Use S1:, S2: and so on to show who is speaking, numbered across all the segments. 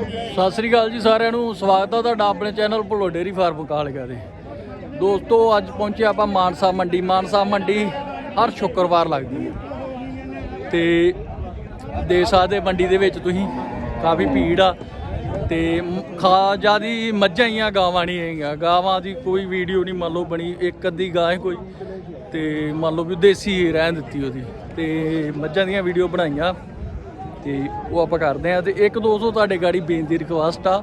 S1: ਸਤਿ ਸ੍ਰੀ ਅਕਾਲ ਜੀ ਸਾਰਿਆਂ ਨੂੰ, ਸਵਾਗਤ ਆ ਤੁਹਾਡਾ ਆਪਣੇ ਚੈਨਲ ਭੁੱਲੋ ਡੇਰੀ ਫਾਰਮ ਕਾਲਗਾ ਦੇ। ਦੋਸਤੋ, ਅੱਜ ਪਹੁੰਚੇ ਆਪਾਂ ਮਾਨਸਾ ਮੰਡੀ। ਮਾਨਸਾ ਮੰਡੀ ਹਰ ਸ਼ੁੱਕਰਵਾਰ ਲੱਗਦੀ ਹੈ ਤੇ ਦੇ ਸਕਦੇ ਮੰਡੀ ਦੇ ਵਿੱਚ ਤੁਸੀਂ, ਕਾਫੀ ਭੀੜ ਆ। ਤੇ ਖਾ, ਜਿਆਦੀ ਮੱਝਾਂ ਹੀ ਆ, ਗਾਵਾਂ ਨਹੀਂ ਹੈਗੀਆਂ। ਗਾਵਾਂ ਦੀ ਕੋਈ ਵੀਡੀਓ ਨਹੀਂ, ਮੰਨ ਲਓ ਬਣੀ, ਇੱਕ ਅੱਧੀ ਗਾਂ ਹੈ ਕੋਈ। ਤੇ ਮੰਨ ਲਓ ਵੀ ਦੇਸੀ ਰਹਿਣ ਦਿੱਤੀ ਉਹਦੀ। ਤੇ ਮੱਝਾਂ ਦੀਆਂ ਵੀਡੀਓ ਬਣਾਈਆਂ। ਤੇ ਉਹ ਆਪਾਂ ਕਰਦੇ ਆ ਤੇ ਇੱਕ ਦੋਸਤੋ ਤੁਹਾਡੇ ਗਾੜੀ ਬੇਨਤੀ ਰਿਕਵੈਸਟ ਆ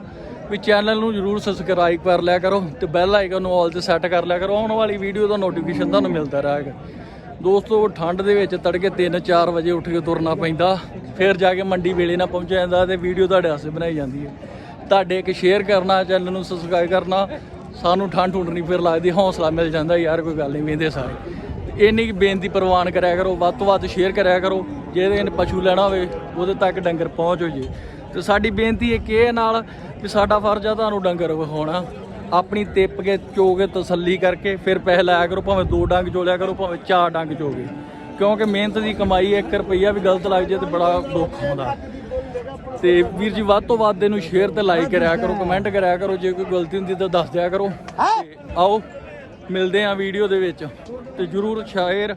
S1: ਵੀ ਚੈਨਲ ਨੂੰ ਜਰੂਰ ਸਬਸਕ੍ਰਾਈਬ ਕਰ ਲਿਆ ਕਰੋ ਤੇ ਬੈਲ ਆਈਕਨ ਨੂੰ ਆਲ ਤੇ ਸੈੱਟ ਕਰ ਲਿਆ ਕਰੋ। ਆਉਣ ਵਾਲੀ ਵੀਡੀਓ ਦਾ ਨੋਟੀਫਿਕੇਸ਼ਨ ਤੁਹਾਨੂੰ ਮਿਲਦਾ ਰਹੇਗਾ। ਦੋਸਤੋ ਠੰਡ ਦੇ ਵਿੱਚ ਤੜਕੇ 3-4 ਵਜੇ ਉੱਠ ਕੇ ਤੁਰਨਾ ਪੈਂਦਾ, ਫਿਰ ਜਾ ਕੇ ਮੰਡੀ ਵੇਲੇ ਨਾ ਪਹੁੰਚ ਜਾਂਦਾ ਤੇ ਵੀਡੀਓ ਤੁਹਾਡੇ ਵਾਸਤੇ ਬਣਾਈ ਜਾਂਦੀ ਹੈ। ਤੁਹਾਡੇ ਇੱਕ ਸ਼ੇਅਰ ਕਰਨਾ ਚੈਨਲ ਨੂੰ ਸਬਸਕ੍ਰਾਈਬ ਕਰਨਾ, ਸਾਨੂੰ ਠੰਡ ਠੁੰਡ ਨਹੀਂ ਫਿਰ ਲੱਗਦੀ, ਹੌਸਲਾ ਮਿਲ ਜਾਂਦਾ, ਯਾਰ ਕੋਈ ਗੱਲ ਨਹੀਂ, ਵੇਂਦੇ ਸਾਰੇ। ਇੰਨੀ ਕੁ ਬੇਨਤੀ ਪ੍ਰਵਾਨ ਕਰਿਆ ਕਰੋ, ਵੱਧ ਤੋਂ ਵੱਧ ਸ਼ੇਅਰ ਕਰਿਆ ਕਰੋ, ਜਿਹਦੇ ਨੇ ਪਸ਼ੂ ਲੈਣਾ ਹੋਵੇ, ਉਹਦੇ ਤੱਕ ਡੰਗਰ ਪਹੁੰਚ ਹੋ ਜੇ। ਤੇ ਸਾਡੀ ਬੇਨਤੀ ਇੱਕ ਇਹ ਨਾਲ ਕਿ ਸਾਡਾ ਫਰਜ਼ ਆ ਤੁਹਾਨੂੰ ਡੰਗਰ ਵਿਖਾਉਣਾ। ਆਪਣੀ ਟਿੱਪ ਕੇ ਚੋ ਕੇ ਤਸੱਲੀ ਕਰਕੇ ਫਿਰ ਪੈਸੇ ਲਾਇਆ ਕਰੋ, ਭਾਵੇਂ ਦੋ ਡੰਗ ਚੋਲਿਆ ਕਰੋ, ਭਾਵੇਂ ਚਾਰ ਡੰਗ ਚੋਗੇ। ਕਿਉਂਕਿ ਮਿਹਨਤ ਦੀ ਕਮਾਈ 1 ਰੁਪਈਆ ਵੀ ਗਲਤ ਲੱਗ ਜੇ ਤੇ ਬੜਾ ਦੁੱਖ ਆਉਂਦਾ ਤੇ ਵੀਰ ਜੀ, ਵੱਧ ਤੋਂ ਵੱਧ ਇਹਨੂੰ ਸ਼ੇਅਰ ਤੇ ਲਾਈਕ ਕਰਿਆ ਕਰੋ ਕਮੈਂਟ ਕਰਿਆ ਕਰੋ, ਜੇ ਕੋਈ ਗਲਤੀ ਹੁੰਦੀ ਤਾਂ ਦੱਸ ਦਿਆ ਕਰੋ। ਆਓ। ਮਿਲਦੇ ਆ ਵੀਡੀਓ ਦੇ ਵਿੱਚ। ਤੇ ਜਰੂਰ ਸ਼ੇਅਰ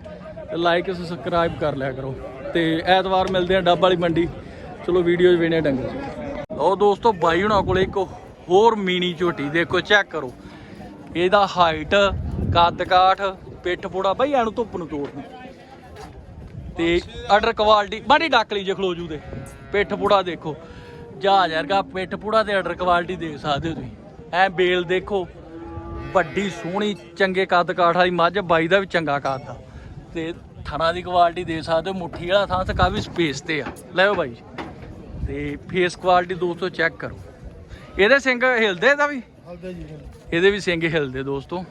S1: ਲਾਈਕ ਸਬਸਕ੍ਰਾਈਬ ਕਰ ਲਿਆ ਕਰੋ। ਤੇ ਐਤਵਾਰ ਮਿਲਦੇ ਆ ਡੱਬ ਵਾਲੀ ਮੰਡੀ। ਚਲੋ ਵੀਡੀਓ ਵੇਣੇ ਡੰਗਰ। ਉਹ ਦੋਸਤੋ, ਬਾਈ ਹੁਣਾਂ ਕੋਲੇ ਇੱਕ ਹੋਰ ਮੀਨੀ ਝੋਟੀ, ਦੇਖੋ ਚੈੱਕ ਕਰੋ। ਇਹਦਾ ਹਾਈਟ ਕੱਦ ਕਾਠ ਪਿੱਠ ਪੋੜਾ, ਬਾਈ ਐਨੂੰ ਧੁੱਪ ਨੂੰ ਤੋੜਨੀ। ਤੇ ਆਰਡਰ ਕੁਆਲਿਟੀ ਮਾੜੀ ਡੱਕ ਲਈ ਜੇ ਖਲੋਜੂ ਦੇ ਪਿੱਠ ਪੂੜਾ ਦੇਖੋ। ਜਹਾਜ਼ ਵਰਗਾ ਪਿੱਠ ਪੂੜਾ ਤੇ ਆਰਡਰ ਕੁਆਲਿਟੀ ਦੇਖ ਸਕਦੇ ਹੋ ਤੁਸੀਂ। ਐ ਬੇਲ ਦੇਖੋ। ਵੱਡੀ ਸੋਹਣੀ ਚੰਗੇ ਕੱਦ ਕਾਠ ਵਾਲੀ ਮੱਝ ਬਾਈ ਦਾ ਵੀ ਚੰਗਾ ਕੱਦ ਆ। ਤੇ ਥਣਾ ਦੀ ਕੁਆਲਿਟੀ ਦੇ ਸਕਦੇ ਹੋ ਮੁੱਠੀ ਵਾਲਾ ਥਾਂ ਤੇ ਕਾਫੀ ਸਪੇਸ ਤੇ ਆ। ਲੈਓ ਬਾਈ ਤੇ ਫੇਸ ਕੁਆਲਿਟੀ ਦੋਸਤੋ ਚੈੱਕ ਕਰੋ। ਇਹਦੇ ਸਿੰਘ ਹਿਲਦੇ ਦਾ ਵੀ?
S2: ਹਲਦੇ ਜੀ
S1: ਇਹਦੇ ਵੀ ਸਿੰਘ ਹਿਲਦੇ ਦੋਸਤੋ।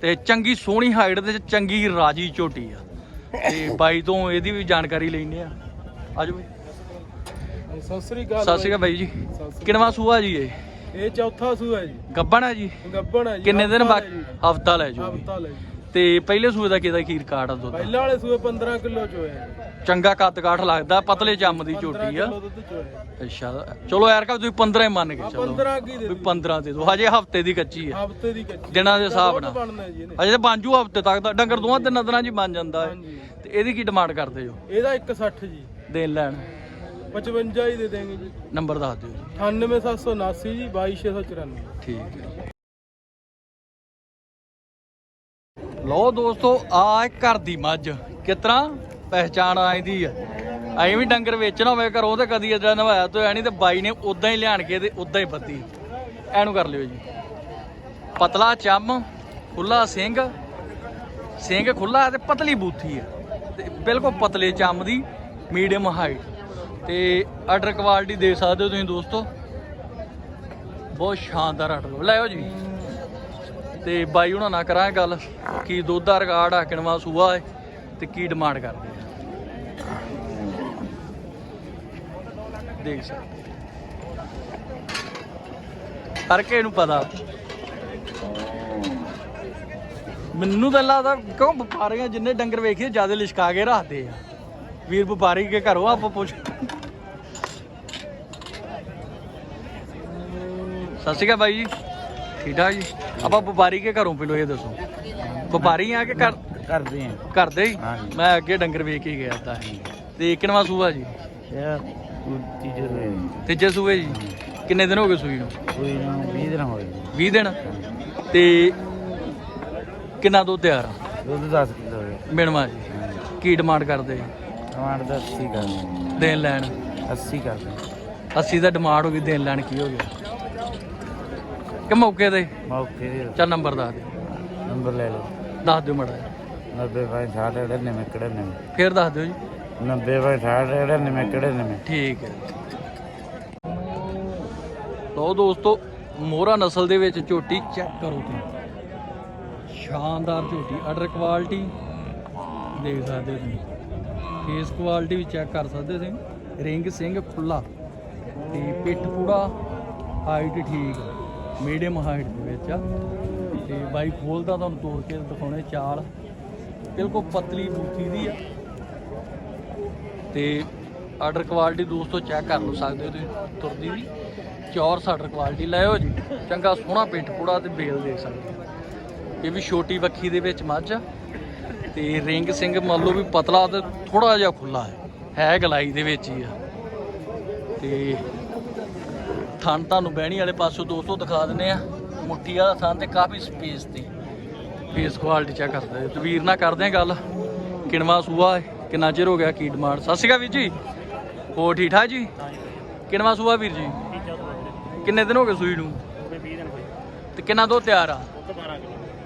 S1: ਤੇ ਚੰਗੀ ਸੋਹਣੀ ਹਾਈਟ ਤੇ ਚੰਗੀ ਰਾਜੀ ਝੋਟੀ ਆ। ਤੇ ਬਾਈ ਤੋਂ ਇਹਦੀ ਵੀ ਜਾਣਕਾਰੀ ਲੈਣੇ ਆ। ਆਜੋ ਬਈ।
S2: ਸਤਿ ਸ੍ਰੀ ਅਕਾਲ
S1: ਸਤਿ ਸ਼੍ਰੀ ਅਕਾਲ ਬਾਈ ਜੀ। ਕਿੰਨਵਾ ਸੂਆ ਜੀ ਇਹ।
S2: ਇਹ ਚੌਥਾ ਸੂਆ ਹੈ ਜੀ।
S1: ਗੱਬਣ ਹੈ ਜੀ?
S2: ਗੱਬਣ ਹੈ ਜੀ।
S1: ਕਿੰਨੇ ਦਿਨ
S2: ਹਫ਼ਤਾ
S1: ਬਾਅਦ
S2: ਹੈ ਜੀ।
S1: ਹਫਤਾ ਲੈ ਜਾਓ
S2: ਹਫ਼ਤਾ ਲੈ ਜੀ।
S1: ਤੇ ਪਹਿਲੇ ਸੂਏ ਦਾ ਕਿਹਦਾ ਖੀਰ ਕਾਟ ਆ ਦੁੱਧ?
S2: ਪਹਿਲਾਂ ਵਾਲੇ ਸੂਏ 15 ਕਿਲੋ ਚ ਹੋਇਆ ਜੀ।
S1: ਚੰਗਾ ਕੱਦ ਕਾਠ ਲੱਗਦਾ ਪਤਲੇ ਚੰਮ ਦੀ
S2: 15
S1: ਝੋਟੀ ਆ।
S2: ਦੁੱਧ
S1: ਅੱਛਾ ਚਲੋ ਯਾਰ ਕਾ ਤੁਸੀਂ 15 ਹੀ ਮੰਨ ਕੇ
S2: ਆ
S1: ਚਲੋ।
S2: 15 ਕੀ ਦੇ
S1: ਵੀ 15 ਦੇ ਦੋ ਹਜੇ ਹਫ਼ਤੇ ਦੀ ਕੱਚੀ ਆ।
S2: ਹਫ਼ਤੇ ਦੀ ਕੱਚੀ।
S1: ਦਿਨਾਂ ਦੇ ਹਿਸਾਬ
S2: ਦੁੱਧ
S1: ਨਾਲ।
S2: ਬਣਨਾ ਜੀ ਇਹਨੇ
S1: ਅਜੇ ਤਾਂ ਬਣ ਜੂ ਹਫ਼ਤੇ ਤੱਕ ਦਾ ਡੰਗਰ ਦੋਵਾਂ ਤਿੰਨਾਂ ਦਿਨਾਂ 'ਚ ਹੀ ਬਣ ਜਾਂਦਾ। ਹੈ
S2: ਹਾਂਜੀ।
S1: ਤੇ ਇਹਦੀ ਕੀ ਡਿਮਾਂਡ ਕਰਦੇ ਜੋ
S2: ਇਹਦਾ 160 ਜੀ।
S1: ਦੇਣ ਲੈਣ।
S2: 55 ਹੀ ਦੇ ਦੇਂਗੇ ਜੀ।
S1: ਨੰਬਰ ਦੱਸ ਦਿਓ ਜੀ।
S2: 98779 ਜੀ 22694
S1: ਠੀਕ ਹੈ ਲੋ ਦੋਸਤੋ ਆ ਘਰ ਦੀ ਮੱਝ। ਕਿਤਨਾ ਪਹਿਚਾਣ ਆਈਦੀ ਆ। ਐਂ ਵੀ ਡੰਗਰ ਵੇਚਣਾ ਹੋਵੇ ਘਰੋਂ ਤੇ ਕਦੀ ਇਦਾਂ ਨਵਾਇਆ ਤੋਂ ਨਹੀਂ ਤੇ ਬਾਈ ਨੇ ਉਦਾਂ ਹੀ ਲਿਆਣ ਕੇ ਤੇ ਉਦਾਂ ਹੀ ਬੱਤੀ ਐਨੂੰ ਕਰ ਲਿਓ ਜੀ। ਪਤਲਾ ਚੰਮ ਖੁੱਲਾ ਸਿੰਘ ਸਿੰਘ ਖੁੱਲਾ ਤੇ ਪਤਲੀ ਬੂਥੀ ਆ। ਤੇ ਬਿਲਕੁਲ ਪਤਲੇ ਚੰਮ ਦੀ ਮੀਡੀਅਮ ਹਾਈਟ ਤੇ ਆਰਡਰ ਕੁਆਲਿਟੀ ਦੇ ਸਕਦੇ ਹੋ ਤੁਸੀਂ ਦੋਸਤੋ। ਬਹੁਤ ਸ਼ਾਨਦਾਰ ਆਰਡਰ ਲੈਓ ਜੀ। ਤੇ ਬਾਈ ਉਹਨਾਂ ਨਾਲ ਕਰਾਂਗੇ ਗੱਲ ਕੀ ਦੁੱਧ ਦਾ ਰਿਕਾਰਡ ਆ ਕਿਣਵਾ ਸੂਆ ਹੈ ਤੇ ਕੀ ਡਿਮਾਂਡ ਕਰਦੇ ਆ। ਦੇਖ ਸਕਦੇ ਕਰਕੇ ਇਹਨੂੰ ਪਤਾ। ਮੈਨੂੰ ਤਾਂ ਲੱਗਦਾ ਕਿਉਂ ਵਪਾਰੀਆਂ ਜਿੰਨੇ ਡੰਗਰ ਵੇਖੀਏ ਜ਼ਿਆਦਾ ਲਿਸ਼ਕਾ ਕੇ ਰੱਖਦੇ ਆ। ਵੀਰ ਵਪਾਰੀ ਕੇ ਘਰੋਂ ਆਪਾਂ ਪੁੱਛ ਸਤਿ ਸ਼੍ਰੀ ਅਕਾਲ ਬਾਈ ਜੀ। ਠੀਕ ਠਾਕ ਜੀ? ਆਪਾਂ ਵਪਾਰੀ ਕੇ ਘਰੋਂ ਪਿਲੋ ਇਹ ਦੱਸੋ। ਵਪਾਰੀ ਆ ਕਿ ਘਰ?
S2: ਕਰਦੇ ਆ।
S1: ਕਰਦੇ ਹੀ। ਮੈਂ ਅੱਗੇ ਡੰਗਰ ਵੇਚ ਕੇ ਗਿਆ ਤਾਂ। ਤੇ ਕਿੰਨਵਾ ਸੂਆ ਜੀ?
S2: ਯਾਰ ਤੀਜੇ
S1: ਸੂਏ ਜੀ? ਕਿੰਨੇ ਦਿਨ ਹੋ ਗਏ ਸੂਈ ਨੂੰ?
S2: ਕੋਈ ਨਾ 20 ਦਿਨ ਹੋਏ
S1: 20 ਦਿਨ? ਤੇ ਕਿੰਨਾ ਦੁੱਧ ਤਿਆਰ ਆ?
S2: ਦੁੱਧ 10 ਕਿਲੋ ਹੋਏ
S1: ਮਿਣਵਾ ਜੀ। ਕੀ ਡਿਮਾਂਡ ਕਰਦੇ?
S2: ਟਮਾਟਰ ਦਾ 80 ਕਰਦੇ
S1: ਦੇਣ ਲੈਣ।
S2: 80 ਕਰਦੇ
S1: 80 ਦਾ ਡਿਮਾਂਡ ਹੋ ਗਈ ਦੇਣ ਲੈਣ ਕੀ ਹੋ ਗਿਆ? ਕਿ ਮੌਕੇ ਤੇ?
S2: ਮੌਕੇ ਦੇ
S1: ਚੱਲ ਨੰਬਰ ਦੱਸ ਦਿਓ।
S2: ਨੰਬਰ ਲੈ ਲਓ।
S1: ਦੱਸ ਦਿਓ ਮੜਾ
S2: 90 ਬਾਈ 60 ਇਹਦੇ ਨੇ ਮੈਂ ਕਿਹੜੇ ਨੇ
S1: ਫੇਰ ਦੱਸ ਦਿਓ ਜੀ।
S2: 90 ਬਾਈ 60 ਇਹਦੇ ਨੇ ਮੈਂ ਕਿਹੜੇ ਨੇ
S1: ਠੀਕ ਹੈ। ਲੋ ਦੋਸਤੋ ਮੋਹਰਾ ਨਸਲ ਦੇ ਵਿੱਚ ਝੋਟੀ ਚੈੱਕ ਕਰੋ ਤੁਸੀਂ। ਸ਼ਾਨਦਾਰ ਝੋਟੀ ਆਰਡਰ ਕੁਆਲਿਟੀ ਦੇਖ ਸਕਦੇ ਹੋ ਤੁਸੀਂ। ਫੇਸ ਕੁਆਲਿਟੀ ਵੀ ਚੈੱਕ ਕਰ ਸਕਦੇ ਤੁਸੀਂ। ਰਿੰਗ ਸਿੰਘ ਖੁੱਲਾ ਤੇ ਪਿੱਠ ਪੂੜਾ ਹਾਈਟ ਠੀਕ ਮੀਡੀਅਮ ਹਾਈਟ ਦੇ ਵਿੱਚ ਆ। ਤੇ ਬਾਈ ਖੋਲਦਾ ਤੁਹਾਨੂੰ ਤੋੜ ਕੇ ਦਿਖਾਉਣੇ ਚਾਲ। ਬਿਲਕੁਲ ਪਤਲੀ ਬੂਥੀ ਦੀ ਆ। ਤੇ ਆਰਡਰ ਕੁਆਲਿਟੀ ਦੋਸਤੋ ਚੈੱਕ ਕਰ ਲਓ ਸਕਦੇ ਹੋ ਤੁਸੀਂ। ਤੁਰਦੀ ਵੀ। ਚੌਰ ਸਾਡਰ ਕੁਆਲਿਟੀ ਲਾਇਓ ਜੀ। ਚੰਗਾ ਸੋਹਣਾ ਪਿੱਠ ਪੂੜਾ ਤੇ ਬੇਲ ਦੇਖ ਸਕਦੇ ਹੋ। ਇਹ ਵੀ ਛੋਟੀ ਵੱਖੀ ਦੇ ਵਿੱਚ ਮੱਝ ਆ। ਤੇ ਰਿੰਗ ਸਿੰਘ ਮੰਨ ਲਓ ਵੀ ਪਤਲਾ ਤੇ ਥੋੜਾ ਜਿਹਾ ਖੁੱਲਾ ਹੈ। ਹੈ ਗਲਾਈ ਦੇ ਵਿੱਚ ਹੀ ਆ। ਤੇ ਥਣ ਤੁਹਾਨੂੰ ਬਹਿਣੀ ਵਾਲੇ ਪਾਸੋਂ ਦੋਸਤੋ ਦਿਖਾ ਦਿੰਨੇ ਆ। ਮੁੱਠੀ ਵਾਲਾ ਥਣ ਤੇ ਕਾਫੀ ਸਪੇਸ ਤੇ। ਫੇਸ ਕੁਆਲਿਟੀ ਚੈੱਕ ਕਰਦੇ ਤੇ ਵੀਰ ਨਾਲ ਕਰਦੇ ਆ ਗੱਲ। ਕਿਣਵਾ ਸੂਆ ਕਿੰਨਾ ਚਿਰ ਹੋ ਗਿਆ ਕੀ ਡਿਮਾਂਡ ਸਤਿ ਸ਼੍ਰੀ ਅਕਾਲ ਵੀਰ ਜੀ। ਹੋਰ ਠੀਕ ਠਾਕ ਜੀ? ਕਿਣਵਾ ਸੂਆ ਵੀਰ ਜੀ। ਕਿੰਨੇ ਦਿਨ ਹੋ ਗਏ ਸੂਈ ਨੂੰ? ਤੇ ਕਿੰਨਾ ਦੋ ਤਿਆਰ ਆ?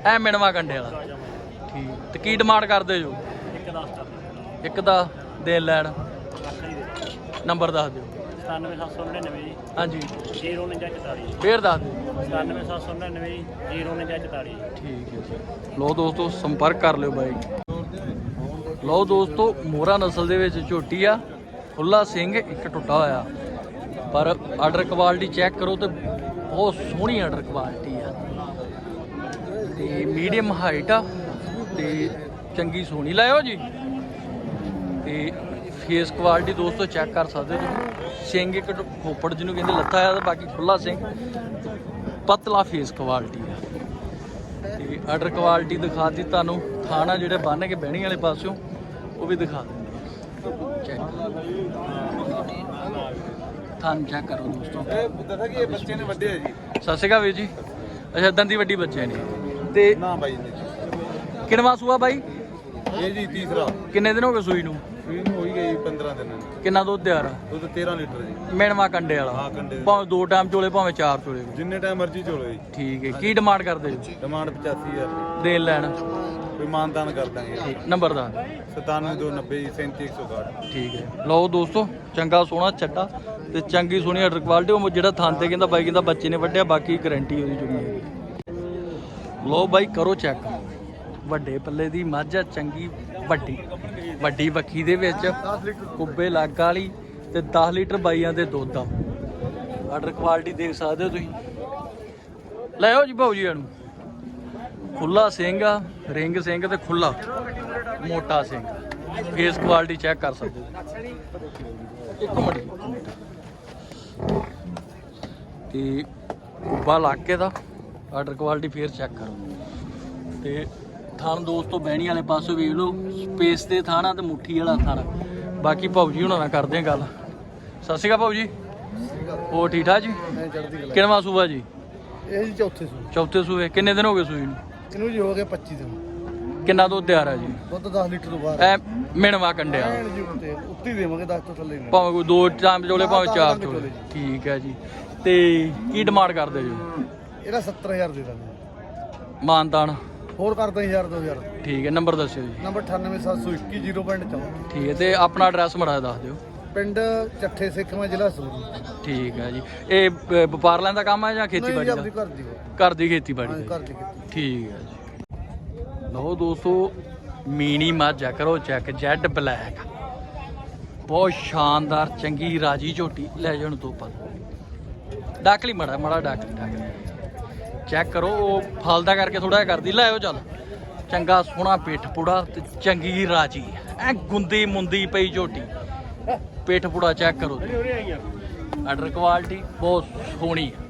S1: ਐ ਮਿਣਵਾ ਕੰਡੇ ਵਾਲਾ। ਠੀਕ। ਤੇ ਕੀ ਡਿਮਾਂਡ ਕਰਦੇ ਜੋ? ਇੱਕ ਦਾ। ਦੇ। ਲੈਣ। ਨੰਬਰ ਦੱਸ ਦਿਓ।
S3: 97799 ਜੀ।
S1: ਹਾਂਜੀ।
S3: 0944
S1: ਫੇਰ ਦੱਸ ਦਿਓ।
S3: 97799 ਜੀ 0944
S1: ਠੀਕ ਹੈ ਜੀ। ਲੋ ਦੋਸਤੋ ਸੰਪਰਕ ਕਰ ਲਿਓ ਬਾਈ। ਲੋ ਦੋਸਤੋ ਮੋਰਾ ਨਸਲ ਦੇ ਵਿੱਚ ਝੋਟੀ ਆ। ਖੁੱਲਾ ਸਿੰਘ ਇੱਕ ਟੁੱਟਾ ਹੋਇਆ। ਪਰ ਆਰਡਰ ਕੁਆਲਿਟੀ ਚੈੱਕ ਕਰੋ ਤੇ ਬਹੁਤ ਸੋਹਣੀ ਆਰਡਰ ਕੁਆਲਿਟੀ ਆ। ਤੇ ਮੀਡੀਅਮ ਹਾਈਟ ਆ ਤੇ ਚੰਗੀ ਸੋਹਣੀ। ਲਾਇਓ ਜੀ। ਤੇ ਫੇਸ ਕੁਆਲਿਟੀ ਦੋਸਤੋ ਚੈੱਕ ਕਰ ਸਕਦੇ ਹੋ ਤੁਸੀਂ। ਸਿੰਘ ਇੱਕ ਖੋਪੜ ਜਿਹਨੂੰ ਕਹਿੰਦੇ ਲੱਥਾ ਆ ਤੇ ਬਾਕੀ ਖੁੱਲਾ ਸਿੰਘ। ਪਤਲਾ ਫੇਸ ਕੁਆਲਿਟੀ ਆ। ਤੇ ਆਰਡਰ ਕੁਆਲਿਟੀ ਦਿਖਾਤੀ ਤੁਹਾਨੂੰ। ਖਾਣਾ ਜਿਹੜੇ ਬੰਨ ਕੇ ਬਹਿਣੀ ਵਾਲੇ ਪਾਸਿਓਂ ਉਹ ਵੀ ਦਿਖਾ ਦਿੰਦੇ ਚੈੱਕ ਥਾਨ ਚੈੱਕ ਕਰੋ ਦੋਸਤੋ।
S4: ਦੱਸਾਂ ਕਿ ਇਹ ਬੱਚੇ ਨੇ ਵੱਡੇ ਆ ਜੀ।
S1: ਸਤਿ ਸ਼੍ਰੀ ਅਕਾਲ ਵੀਰ ਜੀ। ਅੱਛਾ ਦੰਦੀ ਵੱਡੀ ਬੱਚੇ ਨੇ। ਤੇ
S4: ਨਾ ਬਾਈ ਜੀ।
S1: ਕਿੰਨਵਾ ਸੂਆ ਬਾਈ?
S4: ਇਹ ਜੀ ਤੀਸਰਾ।
S1: ਕਿੰਨੇ ਦਿਨ ਹੋ ਗਏ ਸੂਈ ਨੂੰ?
S4: ਸੂਈ ਨੂੰ ਹੋਈ ਗਈ 15 ਦਿਨ।
S1: ਕਿੰਨਾ ਦੁੱਧ ਤਿਆਰ ਆ?
S4: ਦੁੱਧ 13 ਲੀਟਰ ਜੀ।
S1: ਮਿਣਵਾ ਕੰਡੇ ਵਾਲਾ।
S4: ਹਾਂ ਕੰਡੇ ਦੇ।
S1: ਭਾਵੇਂ ਦੋ ਟਾਈਮ ਚੋਲੇ ਭਾਵੇਂ ਚਾਰ ਚੋਲੇ।
S4: ਜਿੰਨੇ ਟਾਈਮ ਮਰਜ਼ੀ ਚੋਲੋ ਜੀ।
S1: ਠੀਕ ਹੈ ਕੀ ਡਿਮਾਂਡ ਕਰਦੇ ਜੀ?
S4: ਡਿਮਾਂਡ 85000 ਦੀ
S1: ਦੇਣ ਲੈਣ।
S4: ਕੋਈ ਮਾਨਦਾਨ ਕਰ ਦਾਂਗੇ
S1: ਨੰਬਰ ਦਾ
S4: 97290 37160
S1: ਠੀਕ ਹੈ। ਲਓ ਦੋਸਤੋ ਚੰਗਾ ਸੋਹਣਾ ਚੱਡਾ ਤੇ ਚੰਗੀ ਸੋਹਣੀ ਆਰਡਰ ਕੁਆਲਿਟੀ ਉਹ ਜਿਹੜਾ ਥਾਂ ਤੇ ਕਹਿੰਦਾ ਬਾਈ ਕਹਿੰਦਾ ਬੱਚੇ ਨੇ ਵੱਢਿਆ ਬਾਕੀ ਗਾਰੰਟੀ ਉਹਦੀ ਜੁੜੀ ਲਓ ਬਾਈ ਕਰੋ ਚੈੱਕ ਵੱਡੇ ਪੱਲੇ ਦੀ ਮੱਝ ਆ ਚੰਗੀ ਵੱਡੀ ਵੱਡੀ ਵੱਖੀ ਦੇ ਵਿੱਚ ਕੁੱਬੇ ਲੱਗ ਵਾਲੀ ਤੇ 10 ਲੀਟਰ ਬਾਈਆਂ ਦੇ ਦੁੱਧ ਆ। ਆਰਡਰ ਕੁਆਲਿਟੀ ਦੇਖ ਸਕਦੇ ਹੋ ਤੁਸੀਂ। ਲੈ ਆਓ ਜੀ ਭਾਊ ਜੀ ਇਹਨੂੰ। ਖੁੱਲਾ ਸਿੰਘ ਆ, ਰਿੰਗ ਸਿੰਘ ਤੇ ਖੁੱਲਾ ਮੋਟਾ ਸਿੰਘ। ਫੇਸ ਕੁਆਲਿਟੀ ਚੈੱਕ ਕਰ ਸਕਦੇ ਹੋ। ਇੱਕ ਮਿੰਟ, ਇੱਕ ਤੇ ਉੱਬਾ ਲੱਗ ਕੇ ਦਾ ਆਰਡਰ ਕੁਆਲਿਟੀ ਫੇਰ ਚੈੱਕ ਕਰੋ। ਤੇ ਥਣ ਦੋਸਤੋ ਬਹਿਣੀ ਵਾਲੇ ਪਾਸੋਂ ਵੇਖ ਲਓ ਸਪੇਸ ਤੇ ਥਾਣਾ ਤੇ ਮੁੱਠੀ ਵਾਲਾ ਥਾਣਾ ਬਾਕੀ ਭਾਊ ਜੀ ਹੁਣਾਂ ਨਾਲ ਕਰਦੇ ਆ ਗੱਲ। ਸਤਿ ਸ਼੍ਰੀ ਅਕਾਲ ਭਾਊ ਜੀ। ਹੋਰ ਠੀਕ ਠਾਕ ਜੀ? ਕਿੰਨਵਾਂ ਸੂਬਾ ਜੀ?
S4: ਇਹ ਜੀ ਚੌਥੇ ਸੂ
S1: ਚੌਥੇ ਸੂਏ। ਕਿੰਨੇ ਦਿਨ ਹੋ ਗਏ ਸੂਈ ਨੂੰ?
S4: ਇਹਨੂੰ ਜੀ ਹੋ ਗਏ 25 ਦਿਨ।
S1: ਕਿੰਨਾ ਦੁੱਧ ਤਿਆਰ ਆ ਜੀ?
S4: ਦੁੱਧ 10 ਲੀਟਰ ਤੋਂ ਬਾਅਦ।
S1: ਐ ਮਿਣਵਾ ਕੰਡਿਆ।
S4: ਉੱਤੇ ਹੀ ਦੇਵਾਂਗੇ 10 ਤੋਂ ਥੱਲੇ ਨਹੀਂ
S1: ਭਾਵੇਂ ਕੋਈ ਦੋ ਟਾਈਮ ਚੋਲੇ ਭਾਵੇਂ
S4: ਹਾਂ,
S1: ਚਾਰ ਚੋਲੇ। ਠੀਕ ਹੈ ਜੀ। ਤੇ ਕੀ ਡਿਮਾਂਡ ਕਰਦੇ ਜੀ?
S4: ਇਹਦਾ 70000 ਦੇ ਦਾਂਗੇ।
S1: ਮਾਨਤਾਨ।
S4: ਹੋਰ ਕਰਦਾ 1000 2000
S1: ਠੀਕ ਹੈ ਨੰਬਰ ਦੱਸਿਓ ਜੀ।
S4: ਨੰਬਰ 98721 0.4
S1: ਠੀਕ ਹੈ ਤੇ ਆਪਣਾ ਐਡਰੈਸ ਮੜਾ ਦੱਸ ਦਿਓ।
S4: ਪਿੰਡ ਚੱਠੇ ਸਿੱਖਵਾਂ ਜ਼ਿਲ੍ਹਾ ਸੂਰੀ
S1: ਠੀਕ ਹੈ ਜੀ। ਇਹ ਵਪਾਰ ਲੈਣ ਦਾ ਕੰਮ ਹੈ ਜਾਂ
S4: ਨਹੀਂ
S1: ਖੇਤੀਬਾੜੀ
S4: ਜੀ
S1: ਦਾ?
S4: ਆਪਣੀ ਘਰ ਦੀ ਵਾ।
S1: ਘਰ ਦੀ ਖੇਤੀਬਾੜੀ
S4: ਹਾਂ
S1: ਦਾ।
S4: ਘਰ ਦੀ ਕੀਤੀ
S1: ਠੀਕ ਹੈ ਜੀ। ਲਓ ਦੋਸਤੋ ਮੀਨੀ ਮੱਝ ਆ ਕਰੋ ਚੈੱਕ ਜੈਡ ਬਲੈਕ ਬਹੁਤ ਸ਼ਾਨਦਾਰ ਚੰਗੀ ਰਾਜੀ ਝੋਟੀ। ਲੈ ਜਾਣ ਤੋਂ ਪਾ ਡਾਕਲੀ ਮੜਾ ਮੜਾ ਡਾਕਲੀ ਡਾਕਲੀ ਚੈੱਕ ਕਰੋ, ਉਹ ਫਲਦਾ ਕਰਕੇ ਥੋੜਾ ਜਿਹਾ ਕਰਦੀ ਲਾਇਓ ਚੱਲ। ਚੰਗਾ ਸੋਹਣਾ ਪਿੱਠ ਪੂੜਾ ਤੇ ਚੰਗੀ ਰਾਜੀ। ਐ ਗੁੰਦੀ ਮੁੰਦੀ ਪਈ ਝੋਟੀ। ਪਿੱਠ ਪੂੜਾ ਚੈੱਕ ਕਰੋ ਆਰਡਰ ਕੁਆਲਿਟੀ ਬਹੁਤ ਸੋਹਣੀ ਆ।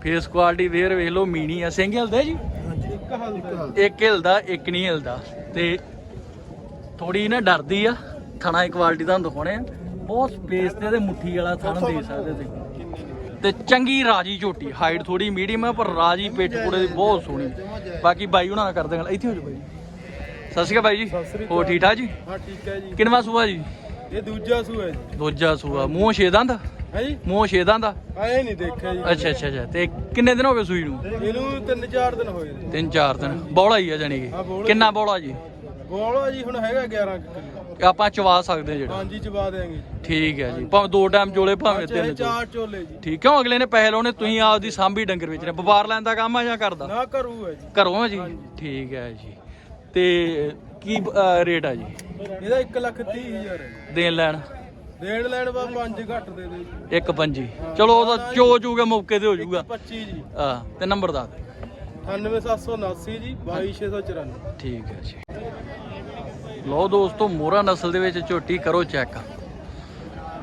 S1: ਫੇਸ ਕੁਆਲਿਟੀ ਵੇਰ ਵੇਖ ਲਓ, ਮੀਣੀ ਆ। ਸਿੰਘ ਹਿਲਦਾ ਜੀ? ਇੱਕ ਹਿਲਦਾ, ਇੱਕ ਨਹੀਂ ਹਿਲਦਾ। ਤੇ ਥੋੜੀ ਨਾ ਡਰਦੀ ਆ। ਥਣਾ ਦੀ ਕੁਆਲਿਟੀ ਤੁਹਾਨੂੰ ਦਿਖਾਉਣੇ ਆ। ਬਹੁਤ ਸਪੇਸ ਤੇ ਤੇ ਮੁੱਠੀ ਵਾਲਾ ਥਣ ਦੇ ਸਕਦੇ ਤੁਸੀਂ। ਤੇ ਚੰਗੀ ਰਾਜੀ ਝੋਟੀ ਹਾਈਟ ਥੋੜੀ ਮੀਡੀਅਮ ਹੈ ਪਰ ਰਾਜੀ ਪਿੱਠ ਪੂੜੇ ਦੀ ਬਹੁਤ ਸੋਹਣੀ ਬਾਕੀ ਬਾਈ ਉਹਨਾਂ ਨਾਲ ਕਰਦੇ ਗੱਲ ਇੱਥੇ ਹੋ ਜਾ ਬਾਈ ਸਤਿ ਸ਼੍ਰੀ ਅਕਾਲ ਬਾਈ ਜੀ। ਹੋਰ ਠੀਕ ਠਾਕ ਜੀ?
S4: ਹਾਂ ਠੀਕ ਹੈ ਜੀ।
S1: ਕਿੰਨਵਾ ਸੂਆ ਜੀ?
S4: ਇਹ ਦੂਜਾ ਸੂ ਹੈ ਜੀ।
S1: ਦੂਜਾ ਸੂਆ। ਮੂੰਹ ਛੇਦਾਂ ਦਾ
S4: ਹੈ ਜੀ।
S1: ਮੂੰਹ ਛੇਦਾਂ ਦਾ
S4: ਆਏ ਨਹੀਂ ਦੇਖਿਆ ਜੀ।
S1: ਅੱਛਾ ਅੱਛਾ ਅੱਛਾ। ਤੇ ਕਿੰਨੇ ਦਿਨ ਹੋ ਗਏ ਸੂਈ ਨੂੰ?
S4: ਇਹਨੂੰ ਤਿੰਨ ਚਾਰ ਦਿਨ ਹੋਏ ਨੇ।
S1: ਤਿੰਨ ਚਾਰ ਦਿਨ। ਬੌਲਾ ਹੀ ਆ ਜਾਣੀ ਕਿ।
S4: ਹਾਂ, ਬੌਲਾ
S1: ਕਿੰਨਾ ਬੌਲਾ ਜੀ?
S4: ਗੋਲਾ ਜੀ ਹੁਣ ਹੈਗਾ 11 ਕਿਲੋ।
S1: ਆਪਾਂ ਚਵਾ ਸਕਦੇ ਹਾਂ ਜਿਹੜਾ।
S4: ਹਾਂਜੀ ਚਬਾ ਦੇਾਂਗੇ
S1: ਠੀਕ ਹੈ ਜੀ। ਭਾਵੇਂ ਦੋ ਟਾਈਮ ਚੋਲੇ ਭਾਵੇਂ ਤਿੰਨ ਚੋਲੇ।
S4: ਚਾਰ ਚੋਲੇ ਜੀ।
S1: ਠੀਕ ਕਿਉਂ ਅਗਲੇ ਨੇ ਪੈਸੇ ਲਾਉਣੇ ਤੁਸੀਂ ਆਪਦੀ ਸਾਂਭੀ ਡੰਗਰ ਵੇਚਣੇ। ਵਪਾਰ ਲੈਣ ਦਾ ਕੰਮ ਆ ਜਾਂ ਕਰਦਾ
S4: ਨਾ ਕਰੂ ਹੈ ਜੀ।
S1: ਘਰੋਂ ਆ ਜੀ? ਠੀਕ ਹੈ ਜੀ। ਤੇ ਕੀ ਅਹ, ਰੇਟ ਆ ਜੀ?
S4: ਇਹਦਾ 1 ਲੱਖ 30 ਹਜ਼ਾਰ ਹੈ।
S1: ਦੇਣ ਲੈਣ?
S4: ਦੇਣ ਲੈਣ ਬਾ 5 ਘੱਟ ਦੇ ਦੇ ਜੀ।
S1: ਇੱਕ ਪੰਜੀ। ਚਲੋ ਉਹਦਾ ਚੋ ਚੂਗਾ ਮੌਕੇ ਤੇ ਹੋ ਜਾਊਗਾ
S4: 25 ਜੀ।
S1: ਆ ਤੇ ਨੰਬਰ ਦੱਸ ਦਿਓ।
S4: 98779 ਜੀ 22694
S1: ਠੀਕ ਹੈ ਜੀ। ਲਓ ਦੋਸਤੋ ਮੋਰਾ ਨਸਲ ਦੇ ਵਿੱਚ ਝੋਟੀ, ਕਰੋ ਚੈੱਕ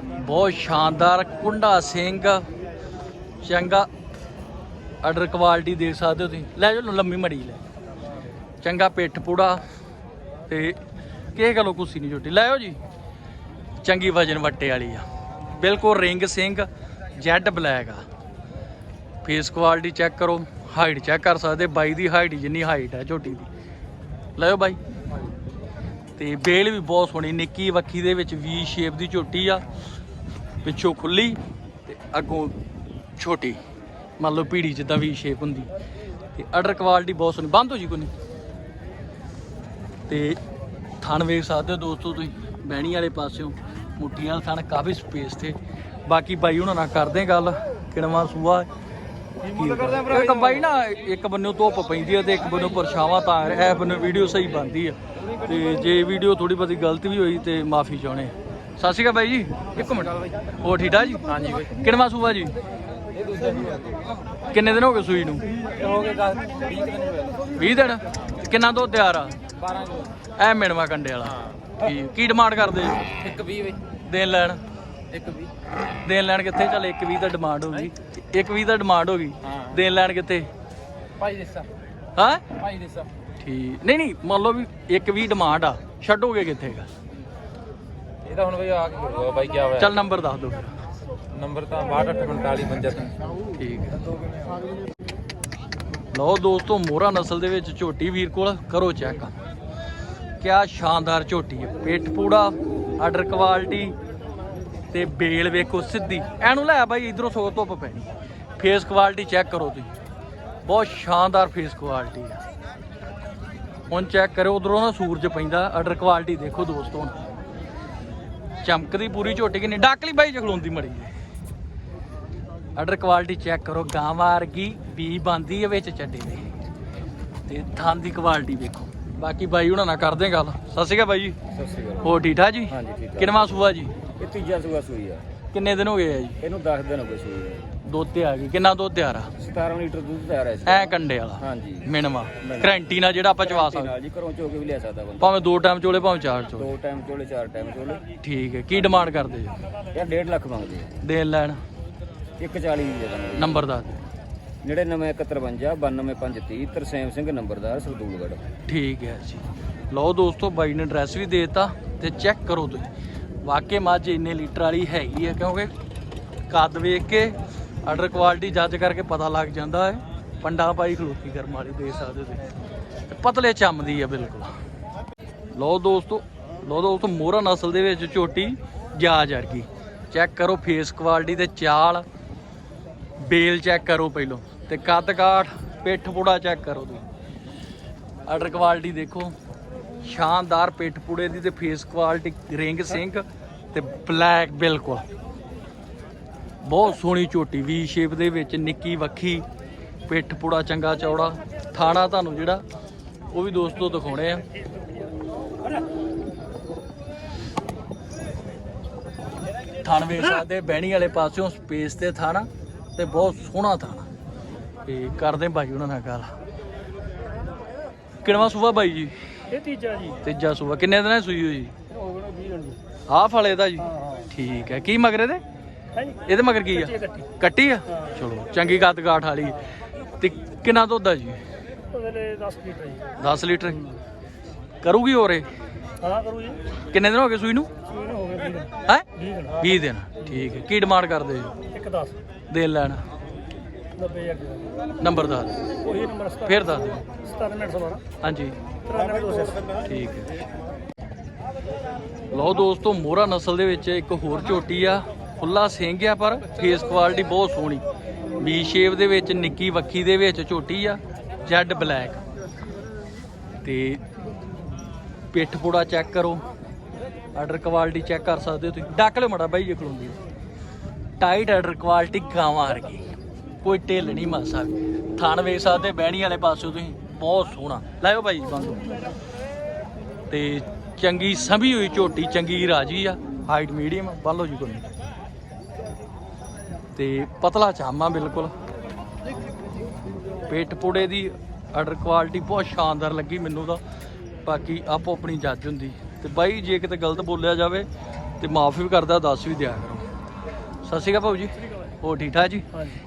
S1: ਬਹੁਤ ਸ਼ਾਨਦਾਰ, ਕੁੰਡਾ ਸਿੰਘ। ਚੰਗਾ ਆਰਡਰ ਕੁਆਲਿਟੀ ਦੇਖ ਸਕਦੇ ਹੋ ਤੁਸੀਂ। ਲੈ ਜਾਓ, ਲੰਮੀ ਮੜੀ ਲੈ। ਚੰਗਾ ਪਿੱਠ ਪੂੜਾ ਤੇ ਕੀ ਗੱਲੋਂ ਕੁਸੀ ਨਹੀਂ ਝੋਟੀ। ਲੈ ਆਓ ਜੀ। ਚੰਗੀ ਵਜਨ ਵੱਟੇ ਵਾਲੀ ਆ। ਬਿਲਕੁਲ ਰਿੰਗ ਸਿੰਘ, ਜੈਡ ਬਲੈਕ ਆ। ਫੇਸ ਕੁਆਲਿਟੀ ਚੈੱਕ ਕਰੋ। ਹਾਈਟ ਚੈੱਕ ਕਰ ਸਕਦੇ, ਬਾਈ ਦੀ ਹਾਈਟ ਜਿੰਨੀ ਹਾਈਟ ਹੈ ਝੋਟੀ ਦੀ। ਲੈ ਆਓ ਬਾਈ। ਤੇ ਬੇਲ ਵੀ ਬਹੁਤ ਸੋਹਣੀ ਨਿੱਕੀ ਵੱਖੀ ਦੇ ਵਿੱਚ ਵੀ ਸ਼ੇਪ ਦੀ ਝੋਟੀ ਆ ਪਿੱਛੋਂ ਖੁੱਲੀ ਤੇ ਅੱਗੋਂ ਛੋਟੀ। ਮੰਨ ਲਓ ਪੀੜੀ ਜਿੱਦਾਂ ਵੀ ਸ਼ੇਪ ਹੁੰਦੀ। ਤੇ ਆਰਡਰ ਕੁਆਲਿਟੀ ਬਹੁਤ ਸੋਹਣੀ ਬੰਦ ਹੋ ਜੀ ਕੋਈ ਤੇ ਥਣ ਵੇਖ ਸਕਦੇ ਹੋ ਦੋਸਤੋ ਤੁਸੀਂ ਬਹਿਣੀ ਵਾਲੇ ਪਾਸਿਓਂ ਮੁੱਠੀਆਂ ਥਣ ਕਾਫੀ ਸਪੇਸ ਤੇ। ਬਾਕੀ ਬਾਈ ਉਹਨਾਂ ਨਾਲ ਕਰਦੇ ਗੱਲ ਕਿਣਵਾ ਸੂਆ। ਇਹ ਤਾਂ ਬਾਈ ਨਾ ਇੱਕ ਬੰਨੋਂ ਧੁੱਪ ਪੈਂਦੀ ਹੈ ਤੇ ਇੱਕ ਬੰਨੋਂ ਪਰਛਾਵਾਂ ਤਾਂ ਇਹ ਬੰਨੋਂ ਵੀਡੀਓ ਸਹੀ ਬਣਦੀ ਆ। ਤੇ ਜੇ ਵੀਡੀਓ ਥੋੜੀ ਬਹੁਤੀ ਗਲਤ ਵੀ ਹੋਈ ਤੇ ਮਾਫੀ ਚਾਹੁੰਦੇ। ਸਤਿ ਸ਼੍ਰੀ ਅਕਾਲ ਬਾਈ ਜੀ। ਇੱਕ ਮਿੰਟ। ਹੋਰ ਠੀਕ ਠਾਕ ਜੀ? ਹਾਂਜੀ ਬਾਈ। ਸੂਆ ਜੀ? ਕਿੰਨੇ ਦਿਨ ਹੋ ਗਏ ਸੂਈ ਨੂੰ?
S4: ਹੋ ਗਏ 10 20 ਦਿਨ ਹੋਏ
S1: 20 ਦਿਨ? ਕਿੰਨਾ ਦੁੱਧ ਤਿਆਰ ਆ?
S4: 12 ਕਿਲੋ।
S1: ਐ ਮਿਣਵਾ ਕੰਡੇ ਵਾਲਾ। ਠੀਕ। ਕੀ ਡਿਮਾਂਡ ਕਰਦੇ
S4: ਇੱਕ 20 ਵੇ
S1: ਦੇਣ ਲੈਣ।
S4: ਇੱਕ 20
S1: ਦੇਣ ਲੈਣ ਕਿੱਥੇ? ਚੱਲ 120 ਦਾ ਡਿਮਾਂਡ ਹੋ ਗਈ। 120 ਦਾ ਡਿਮਾਂਡ ਹੋ ਗਈ। ਦੇਣ ਲੈਣ ਕਿੱਥੇ?
S4: ਭਾਈ ਦੇਸਾ।
S1: ਹਾਂ?
S4: ਭਾਈ ਦੇਸਾ।
S1: ਠੀਕ ਨਹੀਂ ਨਹੀਂ ਮੰਨ ਲਓ ਵੀ 120 ਡਿਮਾਂਡ ਆ ਛੱਡੋਗੇ ਕਿੱਥੇਗਾ
S4: ਇਹ ਤਾਂ ਹੁਣ ਬਈ ਆ ਕੇ ਕਰੂਗਾ ਬਾਈ ਕੀ ਹੋਇਆ?
S1: ਚੱਲ ਨੰਬਰ ਦੱਸ ਦਿਓ ਫਿਰ।
S4: ਨੰਬਰ ਤਾਂ 6245
S1: ਠੀਕ ਹੈ ਲਓ ਦੋਸਤੋ ਮੋਹਰਾ ਨਸਲ ਦੇ ਵਿੱਚ ਝੋਟੀ ਵੀਰ ਕੋਲ ਕਰੋ ਚੈੱਕ ਕਿਆ ਸ਼ਾਨਦਾਰ ਝੋਟੀ ਹੈ ਪੇਟ ਪੂੜਾ ਆਰਡਰ ਕੁਆਲਿਟੀ ਤੇ ਬੇਲ ਵੇਖੋ ਸਿੱਧੀ। ਐਨੂੰ ਲੈ ਬਾਈ ਇਧਰੋਂ ਸੋ ਧੁੱਪ ਪੈਣੀ। ਫੇਸ ਕੁਆਲਿਟੀ ਚੈੱਕ ਕਰੋ ਤੁਸੀਂ। ਬਹੁਤ ਸ਼ਾਨਦਾਰ ਫੇਸ ਕੁਆਲਿਟੀ ਹੈ ਹੁਣ ਚੈੱਕ ਕਰੋ ਉਧਰੋਂ ਨਾ ਸੂਰਜ ਪੈਂਦਾ ਆਰਡਰ ਕੁਆਲਿਟੀ ਦੇਖੋ ਦੋਸਤੋ ਚਮਕਦੀ ਪੂਰੀ ਝੋਟੀ ਕਿੰਨੀ ਡੱਕ ਲਈ ਬਾਈ ਜਖਲੋਂਦੀ ਮੜੀ। ਆਰਡਰ ਕੁਆਲਿਟੀ ਚੈੱਕ ਕਰੋ ਗਾਂ ਵਰਗੀ ਵੀ ਬੰਦੀ ਹੈ ਵਿੱਚ ਚੱਡੇ ਦੇ। ਤੇ ਥਾਂ ਦੀ ਕੁਆਲਿਟੀ ਵੇਖੋ। ਬਾਕੀ ਬਾਈ ਉਹਨਾਂ ਨਾਲ ਕਰਦੇ ਗੱਲ। ਸਤਿ ਸ਼੍ਰੀ ਅਕਾਲ ਬਾਈ ਜੀ।
S2: ਸਤਿ ਸ਼੍ਰੀ ਅਕਾਲ।
S1: ਹੋਰ ਠੀਕ ਠਾਕ ਜੀ?
S2: ਹਾਂਜੀ, ਠੀਕ।
S1: ਕਿੰਨਵਾਂ ਸੂਆ ਜੀ?
S2: ਇਹ ਤੀਜਾ ਸੂਆ ਸੂਈ ਆ।
S1: ਕਿੰਨੇ ਦਿਨ ਹੋ ਗਏ ਆ ਜੀ?
S2: ਇਹਨੂੰ 10 ਦਿਨ ਹੋ ਗਏ ਸੂਈ ਨੂੰ।
S1: ਦੁੱਧ ਤੇ ਆ ਗਈ। ਕਿੰਨਾ ਦੁੱਧ ਤਿਆਰ ਆ?
S2: 17 ਲੀਟਰ ਦੁੱਧ ਤਿਆਰ ਹੈ ਇਸ
S1: ਐ ਕੰਡੇ ਵਾਲਾ।
S2: ਹਾਂਜੀ।
S1: ਮਿਨਵਾ। ਗਰੰਟੀ ਨਾਲ ਜਿਹੜਾ ਆਪਾਂ ਚਵਾ ਸਕਦੇ।
S2: ਨਾਲ ਜੀ ਘਰੋਂ ਚੋ ਕੇ ਵੀ ਲਿਆ ਸਕਦਾ ਬੰਦਾ।
S1: ਭਾਵੇਂ ਦੋ ਟਾਈਮ ਚੋਲੇ ਭਾਵੇਂ ਚਾਰ ਚੋਲੇ।
S2: ਦੋ ਟਾਈਮ ਚੋਲੇ ਚਾਰ ਟਾਈਮ ਚੋਲੇ।
S1: ਠੀਕ ਹੈ। ਕੀ ਡਿਮਾਂਡ ਕਰਦੇ ਜੀ?
S2: ਇਹ 1.5 ਲੱਖ ਮੰਗਦੇ ਆ।
S1: ਦੇਣ ਲੈਣ।
S2: 140 ਦੀ ਜਗ੍ਹਾ
S1: ਨੰਬਰ ਦੱਸ ਦਿਓ।
S2: 9951 92530 ਤਰਸੇਮ ਸਿੰਘ ਨੰਬਰਦਾਰ ਸਰਦੂਲਗੜ੍ਹ।
S1: ਠੀਕ ਹੈ ਜੀ। ਲਓ ਦੋਸਤੋ ਬਾਈ ਨੇ ਐਡਰੈਸ ਵੀ ਦੇ ਦਿੱਤਾ ਤੇ ਚੈੱਕ ਕਰੋ ਤੁਸੀਂ। ਵਾਕਈ ਮੱਝ ਇੰਨੇ ਲੀਟਰ ਵਾਲੀ ਹੈਗੀ ਹੈ ਕਿਉਂਕਿ ਕੱਦ ਵੇਖ ਕੇ ਆਰਡਰ ਕੁਆਲਿਟੀ ਜੱਜ ਕਰਕੇ ਪਤਾ ਲੱਗ ਜਾਂਦਾ ਹੈ। ਪੰਡਾ ਭਾਈ ਖਲੋਤੀ ਕਰਮ ਵਾਲੀ, ਦੇ ਸਕਦੇ ਹੋ ਤੁਸੀਂ। ਤੇ ਪਤਲੇ ਚੰਮਦੀ ਹੈ, ਬਿਲਕੁਲ। ਲਓ ਦੋਸਤੋ ਲਓ ਦੋਸਤੋ, ਮੋਹਰਾ ਨਸਲ ਦੇ ਵਿੱਚ ਝੋਟੀ ਜਾ ਜਰਗੀ ਚੈੱਕ ਕਰੋ ਫੇਸ ਕੁਆਲਿਟੀ ਤੇ ਚਾਲ। ਬੇਲ ਚੈੱਕ ਕਰੋ ਪਹਿਲੋਂ। ਤੇ ਕੱਦ ਕਾਠ, ਪਿੱਠ ਪੂੜਾ ਚੈੱਕ ਕਰੋ ਤੁਸੀਂ। ਆਰਡਰ ਕੁਆਲਿਟੀ ਦੇਖੋ। ਸ਼ਾਨਦਾਰ ਪਿੱਠ ਪੂੜੇ ਦੀ ਤੇ ਫੇਸ ਕੁਆਲਿਟੀ ਰਿੰਗ ਸਿੰਘ ਤੇ ਬਲੈਕ ਬਿਲਕੁਲ। ਬਹੁਤ ਸੋਹਣੀ ਝੋਟੀ ਵੀ ਸ਼ੇਪ ਦੇ ਵਿੱਚ ਨਿੱਕੀ ਵੱਖੀ ਪਿੱਠ ਪੂੜਾ ਚੰਗਾ ਚੌੜਾ ਥਾਣਾ ਤੁਹਾਨੂੰ ਜਿਹੜਾ ਉਹ ਵੀ ਦੋਸਤੋ ਦਿਖਾਉਣੇ ਆ। ਥਣ ਵੇਖ ਸਕਦੇ ਬਹਿਣੀ ਵਾਲੇ ਪਾਸਿਓਂ ਸਪੇਸ ਤੇ ਥਾਣਾ ਤੇ ਬਹੁਤ ਸੋਹਣਾ ਥਾਣਾ। ਤੇ ਕਰਦੇ ਬਾਈ ਉਹਨਾਂ ਨਾਲ ਗੱਲ। ਕਿਣਵਾ ਸੂਆ ਬਾਈ ਜੀ?
S3: ਇਹ ਤੀਜਾ ਜੀ।
S1: ਤੀਜਾ ਸੂਆ। ਕਿੰਨੇ ਦਿਨਾਂ ਦੀ ਸੂਈ ਹੋਈ
S3: ਹੋ ਗਏ 20 ਦਿਨ ਜੀ
S1: ਆਹ ਫਲੇ ਦਾ ਜੀ। ਠੀਕ ਹੈ। ਕੀ ਮਗਰ
S3: ਜੀ
S1: ਇਹਦੇ ਮਗਰ ਕੀ ਆ?
S3: ਕੱਟੀ
S1: ਆ। ਚਲੋ ਚੰਗੀ ਕੱਦ ਕਾਠ ਵਾਲੀ। ਤੇ ਕਿੰਨਾ ਦੁੱਧ ਆ ਜੀ?
S3: ਉਹਦੇ 10 ਲੀਟਰ ਜੀ।
S1: 10 ਲੀਟਰ। ਕਰੂਗੀ ਹੋਰੇ
S3: ਹਾਂ ਕਰੂ ਜੀ।
S1: ਕਿੰਨੇ ਦਿਨ ਹੋ ਗਏ ਸੂਈ ਨੂੰ?
S3: ਸੂਈ ਨੂੰ ਹੋ ਗਏ 20 ਦਿਨ।
S1: ਹੈ?
S3: 20 ਦਿਨ
S1: 20 ਦਿਨ। ਠੀਕ ਹੈ। ਕੀ ਡਿਮਾਂਡ ਕਰਦੇ ਜੀ
S3: ਇੱਕ 10
S1: ਦੇਣ ਲੈਣ।
S3: 90000 ਦਾ।
S1: ਨੰਬਰ ਦੱਸ ਦਿਓ।
S3: ਉਹੀ ਨੰਬਰ 17
S1: ਫੇਰ ਦੱਸ ਦਿਓ।
S3: 17 ਮਿੰਟ ਸਮਾਂ
S1: ਹਾਂਜੀ।
S3: 93
S1: ਠੀਕ ਹੈ। ਲਓ ਦੋਸਤੋ ਮੋਹਰਾ ਨਸਲ ਦੇ ਵਿੱਚ ਇੱਕ ਹੋਰ ਝੋਟੀ ਆ। ਖੁੱਲਾ ਸਿੰਘ ਆ, ਪਰ ਫੇਸ ਕੁਆਲਿਟੀ ਬਹੁਤ ਸੋਹਣੀ। ਵੀ ਸ਼ੇਪ ਦੇ ਵਿੱਚ, ਨਿੱਕੀ ਵੱਖੀ ਦੇ ਵਿੱਚ ਝੋਟੀ ਆ ਜੈਡ ਬਲੈਕ ਤੇ ਪਿੱਠ ਪੂੜਾ ਚੈੱਕ ਕਰੋ। ਆਰਡਰ ਕੁਆਲਿਟੀ ਚੈੱਕ ਕਰ ਸਕਦੇ ਹੋ ਤੁਸੀਂ। ਡੱਕ ਲਿਓ ਮੜਾ, ਬਾਈ ਜੇ ਖਲੋਂਦੀ ਟਾਈਟ ਆਰਡਰ ਕੁਆਲਿਟੀ ਗਾਵਾਂ ਵਰਗੀ। ਕੋਈ ਢਿੱਲ ਨਹੀਂ ਮਾਸਾ। ਵੀ। ਥਣ ਵੇਖ ਸਕਦੇ, ਬਹਿਣੀ ਵਾਲੇ ਪਾਸੋਂ ਤੁਸੀਂ। ਬਹੁਤ ਸੋਹਣਾ। ਲਾਇਓ ਭਾਈ ਬੰਦੋ। ਤੇ ਚੰਗੀ ਸੰਭੀ ਹੋਈ ਝੋਟੀ, ਚੰਗੀ ਰਾਜੀ ਆ। ਹਾਈਟ ਮੀਡੀਅਮ ਬੰਨ ਲਓ ਜੀ ਕੋਈ। ਤੇ ਪਤਲਾ ਚਾਮਾ ਬਿਲਕੁਲ। ਪੇਟ ਪੂੜੇ ਦੀ ਆਰਡਰ ਕੁਆਲਿਟੀ ਬਹੁਤ ਸ਼ਾਨਦਾਰ ਲੱਗੀ ਮੈਨੂੰ ਤਾਂ। ਬਾਕੀ ਆਪੋ ਆਪਣੀ ਜੱਜ ਹੁੰਦੀ। ਤੇ ਬਾਈ ਜੇ ਕਿਤੇ ਗਲਤ ਬੋਲਿਆ ਜਾਵੇ ਤੇ ਮਾਫੀ ਵੀ ਕਰਦਾ ਦੱਸ ਵੀ ਦਿਆ ਕਰੋ। ਸਤਿ ਸ਼੍ਰੀ ਅਕਾਲ ਭਾਊ ਜੀ। ਹੋਰ ਠੀਕ ਠਾਕ ਜੀ?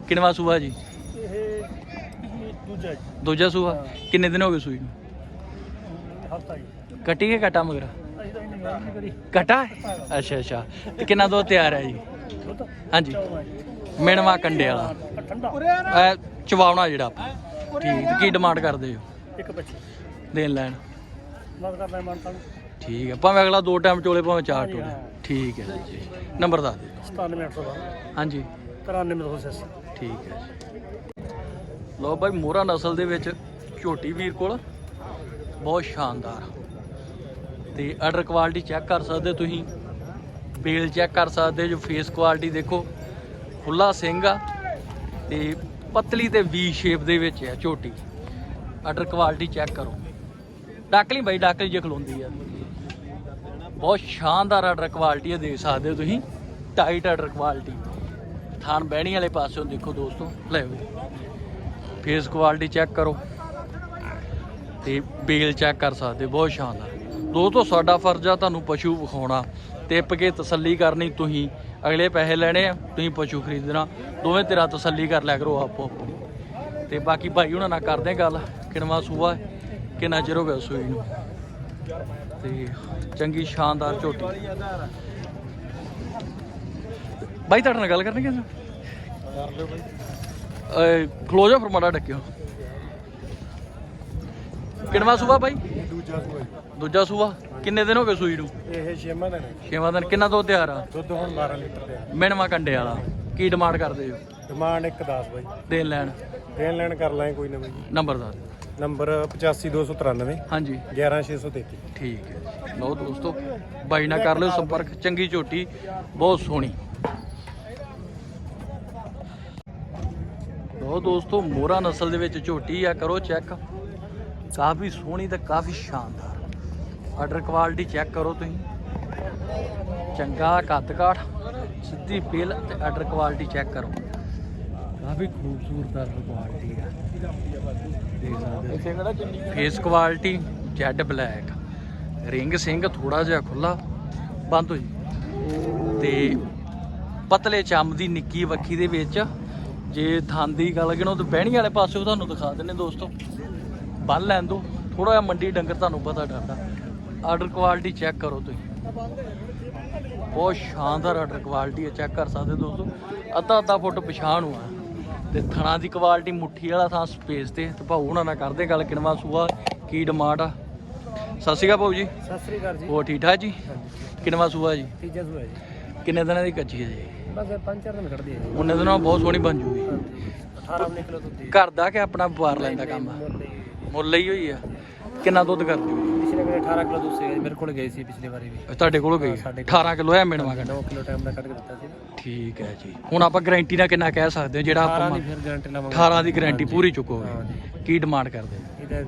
S1: ਕਿੰਨਵਾ ਸੂਆ ਜੀ?
S3: ਇਹ ਦੂਜਾ ਜੀ।
S1: ਦੂਜਾ ਸੂਆ ਕਿੰਨੇ ਦਿਨ ਹੋ ਗਏ ਸੂਈ ਨੂੰ?
S3: ਹਫਤਾ ਜੀ।
S1: ਕੱਟੀ ਕੇ ਕਟਾ ਮਗਰ? ਕਟਾ ਅੱਛਾ ਅੱਛਾ। ਤੇ ਕਿੰਨਾ ਦੋ ਤਿਆਰ ਹੈ ਜੀ? ਹਾਂਜੀ। ਮਿਣਵਾ ਕੰਡੇ ਵਾਲਾ
S3: ਠੰਡਾ
S1: ਇਹ ਚਵਾਉਣਾ ਜਿਹੜਾ ਠੀਕ ਕੀ ਡਿਮਾਂਡ ਕਰਦੇ ਹੋ?
S3: ਇੱਕ ਬੱਚੀ।
S1: ਦੇਣ ਲੈਣ।
S3: ਮਤ ਕਰਦਾ ਮਨ ਤਾਂ
S1: ਠੀਕ ਹੈ ਭਾਵੇਂ ਅਗਲਾ ਦੋ ਟਾਈਮ ਚੋਲੇ ਭਾਵੇਂ ਚਾਰ ਟੋਲੇ ਠੀਕ ਹੈ ਜੀ। ਨੰਬਰ ਦੱਸ ਦਿਓ।
S3: 97812
S1: ਹਾਂਜੀ।
S3: 93280
S1: ਠੀਕ ਹੈ ਲੋ ਭਾਈ ਮੋਹਰਾ ਨਸਲ ਦੇ ਵਿੱਚ ਝੋਟੀ ਵੀਰ ਕੋਲ। ਬਹੁਤ ਸ਼ਾਨਦਾਰ। ਤੇ ਆਰਡਰ ਕੁਆਲਿਟੀ ਚੈੱਕ ਕਰ ਸਕਦੇ ਤੁਸੀਂ। ਬੇਲ ਚੈੱਕ ਕਰ ਸਕਦੇ ਜੋ ਫੇਸ ਕੁਆਲਿਟੀ ਦੇਖੋ। ਖੁੱਲਾ ਸਿੰਘ ਆ ਤੇ ਪਤਲੀ ਤੇ ਵੀ ਸ਼ੇਪ ਦੇ ਵਿੱਚ ਆ ਝੋਟੀ। ਆਰਡਰ ਕੁਆਲਿਟੀ ਚੈੱਕ ਕਰੋ। ਡਾਕਲੀ ਬਾਈ ਡਾਕਲੀ ਜੇ ਖਲੋਂਦੀ ਆ। ਬਹੁਤ ਸ਼ਾਨਦਾਰ ਆਰਡਰ ਕੁਆਲਿਟੀ ਹੈ ਦੇਖ ਸਕਦੇ ਹੋ ਤੁਸੀਂ। ਟਾਈਟ ਆਰਡਰ ਕੁਆਲਿਟੀ ਥਾਨ ਬਹਿਣੀ ਵਾਲੇ ਪਾਸਿਓਂ ਦੇਖੋ ਦੋਸਤੋ। ਲੈ ਵੇ। ਫੇਸ ਕੁਆਲਿਟੀ ਚੈੱਕ ਕਰੋ। ਤੇ ਬੇਲ ਚੈੱਕ ਕਰ ਸਕਦੇ ਹੋ, ਬਹੁਤ ਸ਼ਾਨਦਾਰ। ਦੋਸਤੋ ਸਾਡਾ ਫਰਜ਼ ਆ ਤੁਹਾਨੂੰ ਪਸ਼ੂ ਵਿਖਾਉਣਾ। ਟਿੱਪ ਕੇ ਤਸੱਲੀ ਕਰਨੀ ਤੁਸੀਂ। ਅਗਲੇ ਪੈਸੇ ਲੈਣੇ ਆ, ਤੁਸੀਂ ਪਸ਼ੂ ਖਰੀਦਣਾ, ਦੋਵੇਂ ਤੇਰਾ ਤਸੱਲੀ ਕਰ ਲਿਆ ਕਰੋ ਆਪੋ ਆਪਣੀ ਤੇ ਬਾਕੀ ਭਾਈ ਉਹਨਾਂ ਨਾਲ ਕਰਦੇ ਗੱਲ ਕਿਣਵਾ ਸੂਆ ਕਿੰਨਾ ਚਿਰ ਹੋ ਗਿਆ ਸੂਈ ਨੂੰ। ਤੇ ਚੰਗੀ ਸ਼ਾਨਦਾਰ ਝੋਟੀ। ਬਾਈ, ਤੁਹਾਡੇ ਨਾਲ ਗੱਲ ਕਰਨੀ ਕਿ
S3: ਕਰ ਲਿਓ ਬਾਈ
S1: ਏ ਖਲੋ ਜਾ ਫਿਰ ਮਾੜਾ ਡੱਕਿਓ। ਕਿੰਨਵਾ ਸੂਆ ਬਾਈ?
S3: ਦੂਜਾ ਸੂਆ
S1: ਦੂਜਾ ਸੂਆ? ਕਿੰਨੇ ਦਿਨ ਹੋ ਗਏ ਸੂਈ ਨੂੰ?
S3: ਇਹ ਛੇਵਾਂ ਦਿਨ ਹੈ।
S1: ਛੇਵਾਂ ਦਿਨ ਕਿੰਨਾ ਦੁੱਧ ਤਿਆਰ ਆ?
S3: ਦੁੱਧ ਹੁਣ 12 ਲੀਟਰ ਦੇ
S1: ਮਿਣਵਾ ਕੰਡੇ ਵਾਲਾ। ਕੀ ਡਿਮਾਂਡ ਕਰਦੇ ਹੋ?
S3: ਡਿਮਾਂਡ ਇੱਕ 10 ਬਾਈ।
S1: ਦੇਣ ਲੈਣ।
S3: ਦੇਣ ਲੈਣ ਕਰ ਲਾਂਗੇ ਕੋਈ ਨਾ ਬਾਈ
S1: ਨੰਬਰ ਦੱਸ ਦਿਓ।
S3: ਨੰਬਰ 85293
S1: ਹਾਂਜੀ।
S3: 11633
S1: ਠੀਕ ਹੈ ਲਓ ਦੋਸਤੋ ਬਾਈ ਨਾਲ ਕਰ ਲਿਓ ਸੰਪਰਕ। ਚੰਗੀ ਝੋਟੀ। ਬਹੁਤ ਸੋਹਣੀ। ਲਓ ਦੋਸਤੋ ਮੋਰਾ ਨਸਲ ਦੇ ਵਿੱਚ ਝੋਟੀ ਆ। ਕਰੋ ਚੈੱਕ ਕਾਫੀ ਸੋਹਣੀ ਤੇ ਕਾਫੀ ਸ਼ਾਨਦਾਰ। ਆਰਡਰ ਕੁਆਲਿਟੀ ਚੈੱਕ ਕਰੋ ਤੁਸੀਂ। ਚੰਗਾ ਕੱਦ ਕਾਠ ਸਿੱਧੀ ਪੇਲ ਤੇ ਆਰਡਰ ਕੁਆਲਿਟੀ ਚੈੱਕ ਕਰੋ। ਕਾਫੀ ਖੂਬਸੂਰਤ ਆਰਡਰ ਕੁਆਲਿਟੀ ਆ। ਦੇਖ ਸਕਦੇ ਹੋ। Face quality jet black. Ring Singh ਥੋੜਾ ਜਿਹਾ ਖੁੱਲਾ ਬੰਦ ਹੋ ਜੀ ਤੇ ਪਤਲੇ ਚੰਮ ਦੀ ਨਿੱਕੀ ਵੱਖੀ ਦੇ ਵਿੱਚ ਜੇ ਥਣ ਦੀ ਗੱਲ ਕਿਨੋ ਤੇ ਬਹਿਣੀ ਵਾਲੇ ਪਾਸੇ ਤੁਹਾਨੂੰ ਦਿਖਾ ਦਿੰਨੇ ਦੋਸਤੋ। ਬੰਨ ਲੈਣ ਦੋ ਥੋੜਾ ਜਿਹਾ ਮੰਡੀ ਡੰਗਰ ਤੁਹਾਨੂੰ ਪਤਾ ਡਰਦਾ। ਆਰਡਰ ਕੁਆਲਿਟੀ ਚੈੱਕ ਕਰੋ ਤੁਸੀਂ। ਬਹੁਤ ਸ਼ਾਨਦਾਰ ਆਰਡਰ ਕੁਆਲਿਟੀ ਹੈ ਚੈੱਕ ਕਰ ਸਕਦੇ ਹੋ ਦੋਸਤੋ। ਅੱਧਾ ਅੱਧਾ ਫੁੱਟ ਪਛਾਣ ਨੂੰ ਆ ਤੇ ਥਣਾ ਦੀ ਕੁਆਲਿਟੀ ਮੁੱਠੀ ਵਾਲਾ ਥਾਂ ਸਪੇਸ ਤੇ ਤੇ ਭਾਊ ਉਹਨਾਂ ਨਾਲ ਕਰਦੇ ਗੱਲ ਕਿਨਵਾ ਸੂਆ ਕੀ ਡਿਮਾਂਡ ਆ। ਸਤਿ ਸ਼੍ਰੀ ਅਕਾਲ ਭਾਊ ਜੀ।
S3: ਸਤਿ ਸ੍ਰੀ ਅਕਾਲ ਜੀ।
S1: ਹੋਰ ਠੀਕ ਠਾਕ ਜੀ? ਕਿਨਵਾ ਸੂਆ ਜੀ?
S3: ਤੀਜਾ ਸੂਆ ਜੀ।
S1: ਕਿੰਨੇ ਦਿਨਾਂ ਦੀ ਕੱਚੀ ਹੈ ਜੀ?
S3: ਬਸ ਇਹ ਪੰਜ ਚਾਰ ਦਿਨ ਖੜਦੀ ਹੈ
S1: ਉਹਨੇ ਦਿਨਾਂ ਬਹੁਤ ਸੋਹਣੀ ਬਣ ਜੂਗੀ।
S3: 18 ਨਿਕਲੋ ਦੁੱਧ
S1: ਘਰ ਦਾ ਕਿ ਆਪਣਾ ਵਪਾਰ ਲੈਂਦਾ ਕੰਮ? ਮੁੱਲ ਲਈ ਹੋਈ ਆ। ਕਿੰਨਾ ਦੁੱਧ ਕਰ ਜੂਗੀ
S3: ਪਿਛਲੇ ਵਾਰ 18 ਕਿਲੋ ਮੇਰੇ ਗਈ ਸੀ ਪਿਛਲੇ ਵਾਰੀ ਵੀ।
S1: ਤੁਹਾਡੇ ਕੋਲ ਗਈ?
S3: ਸਾਡੇ
S1: 18 ਕਿਲੋ ਹੈ ਮਿਣਵਾ ਕੱਢ
S3: 9 ਕਿਲੋ ਟਾਈਮ ਦਾ ਕੱਢ ਕੇ ਦਿੱਤਾ ਸੀ।
S1: ਠੀਕ ਹੈ ਜੀ। ਹੁਣ ਆਪਾਂ ਗਾਰੰਟੀ ਨਾਲ ਕਿੰਨਾ ਕਹਿ ਸਕਦੇ ਹਾਂ ਜਿਹੜਾ
S3: 18
S1: ਆਪਾਂ
S3: ਦੀ ਫਿਰ ਗਾਰੰਟੀ ਲਵਾਂਗੇ।
S1: 18 ਦੀ ਗਾਰੰਟੀ ਪੂਰੀ ਚੁੱਕੋਗੇ ਕੀ ਡਿਮਾਂਡ ਕਰਦੇ
S3: ਇਹਦਾ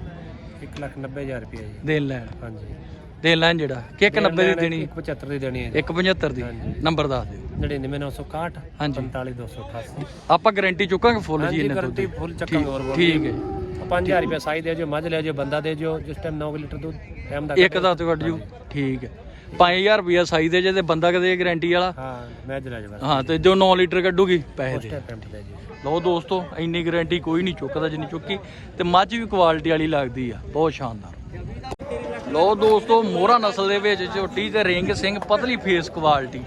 S3: 1 ਲੱਖ 90 ਹਜ਼ਾਰ ਰੁਪਏ ਜੀ।
S1: ਦੇਣ ਲੈਣ?
S3: ਹਾਂਜੀ।
S1: ਦੇਣ ਲੈਣ ਜਿਹੜਾ? ਕਿ 190 ਦੀ ਦੇਣੀ?
S3: 75 ਦੀ ਦੇਣੀ ਹੈ ਜੀ।
S1: 175 ਦੀ। ਨੰਬਰ ਦੱਸ ਦਿਓ।
S3: 99961
S1: ਹਾਂਜੀ।
S3: 45288
S1: ਆਪਾਂ ਗਾਰੰਟੀ ਚੁੱਕਾਂਗੇ ਫੁੱਲ ਜੀ
S3: ਹਾਂਜੀ
S1: ਇਹਨਾਂ ਤੋਂ
S3: ਗਾਰੰਟੀ ਫੁੱਲ ਚੱਕਾਂਗੇ ਹੋਰ ਬੋਲ
S1: ਠੀਕ ਹੈ।
S3: 5000 ਰੁਪਏ ਸਾਈ ਦੇ ਜੋ ਮੱਝ ਲੈ ਜੋ ਬੰਦਾ ਦੇ ਜੋ ਜਿਸ ਟਾਈਮ 9 ਲੀਟਰ ਦੁੱਧ ਟਾਈਮ ਦਾ
S1: ਇੱਕ ਦਾ ਤੋਂ ਕੱਢ ਜੂ ਠੀਕ ਹੈ। 5000 ਰੁਪਿਆ ਸਾਈ ਦੇ ਜੇ ਤੇ ਬੰਦਾ ਕਦੇ ਗਾਰੰਟੀ ਵਾਲਾ?
S3: ਹਾਂ ਮੈਂ ਲੈ ਜਾ ਬਸ
S1: ਹਾਂ ਤੇ ਜੋ 9 ਲੀਟਰ ਕੱਢੂਗੀ ਪੈਸੇ ਦੇ। ਲਓ ਦੋਸਤੋ ਇੰਨੀ ਗਾਰੰਟੀ ਕੋਈ ਨਹੀਂ ਚੁੱਕਦਾ ਜਿੰਨੀ ਚੁੱਕੀ। ਤੇ ਮੱਝ ਵੀ ਕੁਆਲਿਟੀ ਵਾਲੀ ਲੱਗਦੀ ਆ ਬਹੁਤ ਸ਼ਾਨਦਾਰ। ਲਓ ਦੋਸਤੋ ਮੋਹਰਾ ਨਸਲ ਦੇ ਵਿੱਚ ਝੋਟੀ ਤੇ ਰਿੰਗ ਸਿੰਘ ਪਤਲੀ ਫੇਸ ਕੁਆਲਿਟੀ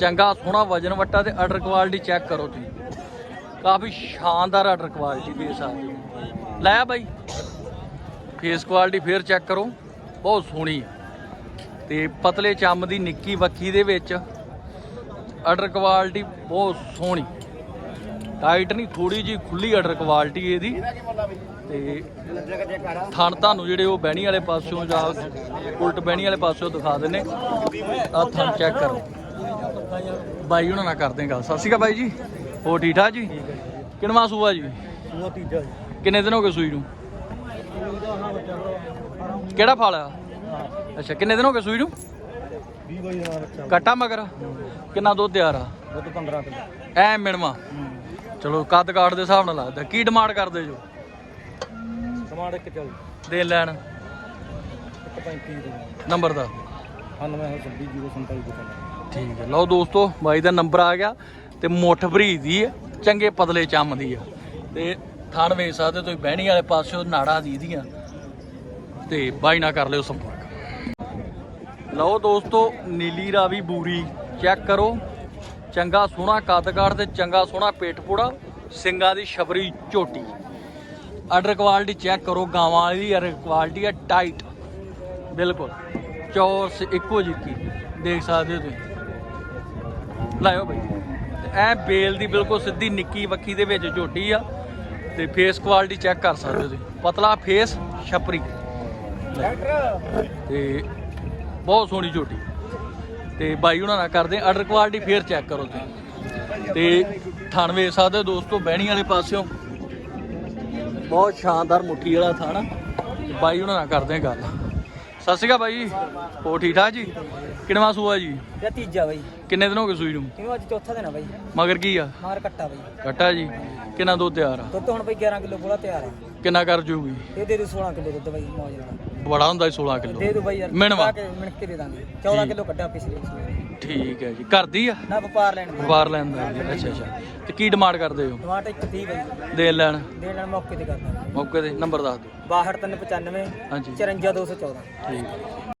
S1: ਚੰਗਾ ਸੋਹਣਾ ਵਜਨ ਵੱਟਾ ਤੇ ਆਰਡਰ ਕੁਆਲਿਟੀ ਚੈੱਕ ਕਰੋ ਤੁਸੀਂ। ਕਾਫੀ ਸ਼ਾਨਦਾਰ ਆਰਡਰ ਕੁਆਲਿਟੀ ਦੇ ਸਕਦੇ ਲੈ ਬਾਈ। ਫੇਸ ਕੁਆਲਿਟੀ ਫੇਰ ਚੈੱਕ ਕਰੋ। ਬਹੁਤ ਸੋਹਣੀ ਆ। ਤੇ ਪਤਲੇ ਚੰਮ ਦੀ ਨਿੱਕੀ ਵੱਖੀ ਦੇ ਵਿੱਚ ਆਰਡਰ ਕੁਆਲਿਟੀ ਬਹੁਤ ਸੋਹਣੀ। ਟਾਈਟ ਨਹੀਂ ਥੋੜੀ ਜੀ ਖੁੱਲੀ ਆਰਡਰ ਕੁਆਲਿਟੀ ਇਹਦੀ। ਤੇ ਥਣ ਤੁਹਾਨੂੰ ਜਿਹੜੇ ਉਹ ਬਹਿਣੀ ਵਾਲੇ ਪਾਸਿਓਂ ਜਾਂ ਉਲਟ ਬਹਿਣੀ ਵਾਲੇ ਪਾਸਿਓਂ ਦਿਖਾ ਦਿੰਨੇ। ਆ ਥਣ ਚੈੱਕ ਕਰੋ। ਬਾਈ ਉਹਨਾਂ ਨਾਲ ਕਰਦੇ ਹਾਂ ਗੱਲ। ਸਤਿ ਸ਼੍ਰੀ ਅਕਾਲ ਬਾਈ ਜੀ। ਹੋਰ ਠੀਕ ਠਾਕ ਜੀ? ਕਿੰਨਵਾ ਸੂਆ ਜੀ?
S3: ਉਹ ਤੀਜਾ ਜੀ।
S1: ਕਿੰਨੇ ਦਿਨ ਹੋ ਗਏ ਸੂਈ ਨੂੰ? ਕਿਹੜਾ ਫਲ ਆ? ਅੱਛਾ ਕਿੰਨੇ ਦਿਨ ਹੋ ਗਏ ਸੂਈ ਨੂੰ?
S3: 20 ਵਜੇ ਦਾ ਬੱਚਾ
S1: ਕੱਟਾ ਮਗਰ? ਕਿੰਨਾ ਦੁੱਧ ਤਿਆਰ ਆ?
S3: ਦੁੱਧ 15 ਕਿਲੋ
S1: ਐ ਮਿਣਵਾ। ਚਲੋ ਕੱਦ ਕਾਠ ਦੇ ਹਿਸਾਬ ਨਾਲ ਲੱਗਦਾ। ਕੀ ਡਿਮਾਂਡ ਕਰਦੇ ਜੋ?
S3: ਟਮਾਟਰ ਇੱਕ ਚੱਲ।
S1: ਦੇ ਲੈਣ।
S3: ਇੱਕ 35 ਦੇ।
S1: ਨੰਬਰ ਦਾ।
S3: 99 26 047
S1: ਠੀਕ ਹੈ। ਲਓ ਦੋਸਤੋ ਬਾਈ ਦਾ ਨੰਬਰ ਆ ਗਿਆ ਤੇ ਮੁੱਠ ਭਰੀ ਦੀ ਹੈ ਚੰਗੇ ਪਤਲੇ ਚੰਮ ਦੀ ਆ ਤੇ ਥਾਨ ਵੇਚ ਸਕਦੇ ਤੁਸੀਂ ਬਹਿਣੀ ਵਾਲੇ ਪਾਸਿਓ ਨਾੜਾ ਦੀ ਦੀਆਂ। ਤੇ ਬਾਈ ਨਾਲ ਕਰ ਲਿਓ ਸੰਪਰਕ। ਲਓ ਦੋਸਤੋ, ਨੀਲੀ ਰਾਵੀ ਬੂਰੀ, ਚੈੱਕ ਕਰੋ। ਚੰਗਾ ਸੋਹਣਾ ਕੱਦ ਕਾਠ ਤੇ ਚੰਗਾ ਸੋਹਣਾ ਪੇਟ ਪੂੜਾ ਸਿੰਘਾਂ ਦੀ ਛਬਰੀ ਝੋਟੀ। ਆਰਡਰ ਕੁਆਲਿਟੀ ਚੈੱਕ ਕਰੋ, ਗਾਵਾਂ ਵਾਲੀ ਆਰਡਰ ਕੁਆਲਿਟੀ ਹੈ ਟਾਈਟ ਬਿਲਕੁਲ, ਚੌਰਸ ਇੱਕੋ ਜਿਹੀ ਦੇਖ ਸਕਦੇ ਹੋ ਤੁਸੀਂ। ਲਾਇਓ ਬਈ। ਤੇ ਐ ਬੇਲ ਦੀ ਬਿਲਕੁਲ ਸਿੱਧੀ ਨਿੱਕੀ ਵੱਖੀ ਦੇ ਵਿੱਚ ਝੋਟੀ ਆ। ਤੇ ਫੇਸ ਕੁਆਲਿਟੀ ਚੈੱਕ ਕਰ ਸਕਦੇ ਹੋ ਤੁਸੀਂ। ਪਤਲਾ ਫੇਸ ਛਪਰੀ। ਤੇ ਬਹੁਤ ਸੋਹਣੀ ਝੋਟੀ। ਤੇ ਬਾਈ ਉਹਨਾਂ ਨਾਲ ਕਰਦੇ ਆਰਡਰ ਕੁਆਲਿਟੀ ਫੇਰ ਚੈੱਕ ਕਰੋ ਤੁਸੀਂ। ਤੇ ਥਣ ਵੇਚ ਸਕਦੇ ਹੋ ਦੋਸਤੋ ਬਹਿਣੀ ਵਾਲੇ ਪਾਸਿਓਂ। ਬਹੁਤ ਸ਼ਾਨਦਾਰ ਮੁੱਠੀ ਵਾਲਾ ਥਾਣਾ ਬਾਈ ਉਹਨਾਂ ਨਾਲ ਕਰਦੇ ਗੱਲ। ਸਤਿ ਸ਼੍ਰੀ ਅਕਾਲ ਬਾਈ ਹੋ ਠੀਕ ਠਾਕ ਜੀ? ਕਿਨਵਾ ਸੂਆ ਜੀ?
S5: ਇਹ ਤੀਜਾ ਬਾਈ।
S1: ਕਿੰਨੇ ਦਿਨ ਹੋ ਗਏ ਸੂਈ ਨੂੰ?
S5: ਇਹਨੂੰ ਅੱਜ ਚੌਥਾ ਦਿਨ ਆ ਬਾਈ।
S1: ਮਗਰ ਕੀ ਆ?
S5: ਮਾਰ ਕੱਟਾ ਬਾਈ।
S1: ਕੱਟਾ ਜੀ। ਕਿੰਨਾ ਦੁੱਧ ਤਿਆਰ ਆ?
S5: ਦੁੱਧ ਹੁਣ ਬਾਈ 11 ਕਿਲੋ ਕੋਲਾ ਤਿਆਰ ਆ।
S1: ਕਿੰਨਾ ਕਰ ਜੂਗੀ?
S5: ਇਹ ਦੇ ਦੇ 16 ਕਿਲੋ ਦੁੱਧ ਬਾਈ ਮੌਜ ਨਾਲ।
S1: ਬੜਾ ਹੁੰਦਾ ਸੀ 16 ਕਿਲੋ।
S5: ਦੇ ਦੋ ਬਾਈ ਯਾਰ
S1: ਮਿਣਵਾ।
S5: ਕੇ ਮਿਣ ਕੇ ਦੇ ਦਾਂਗੇ। 14 ਕਿਲੋ ਕੱਢਾ ਪਿਛਲੇ
S1: ਠੀਕ ਹੈ ਜੀ। ਕਰਦੀ ਆ?
S5: ਨਾ ਵਪਾਰ ਲੈਣ ਦੇ।
S1: ਵਪਾਰ ਲੈਂਦਾ ਜੀ। ਅੱਛਾ ਅੱਛਾ। ਤੇ ਕੀ ਡਿਮਾਂਡ ਕਰਦੇ ਹੋ?
S5: ਟਮਾਟਰ ਇੱਕ 30 ਬਾਈ।
S1: ਦੇ ਲੈਣ।
S5: ਦੇਣ ਨਾਲ ਮੌਕੇ ਤੇ ਕਰਦਾ
S1: ਮੌਕੇ ਤੇ। ਨੰਬਰ ਦੱਸ ਦਿਓ।
S5: 6295
S1: ਹਾਂਜੀ।
S5: 54214
S1: ਠੀਕ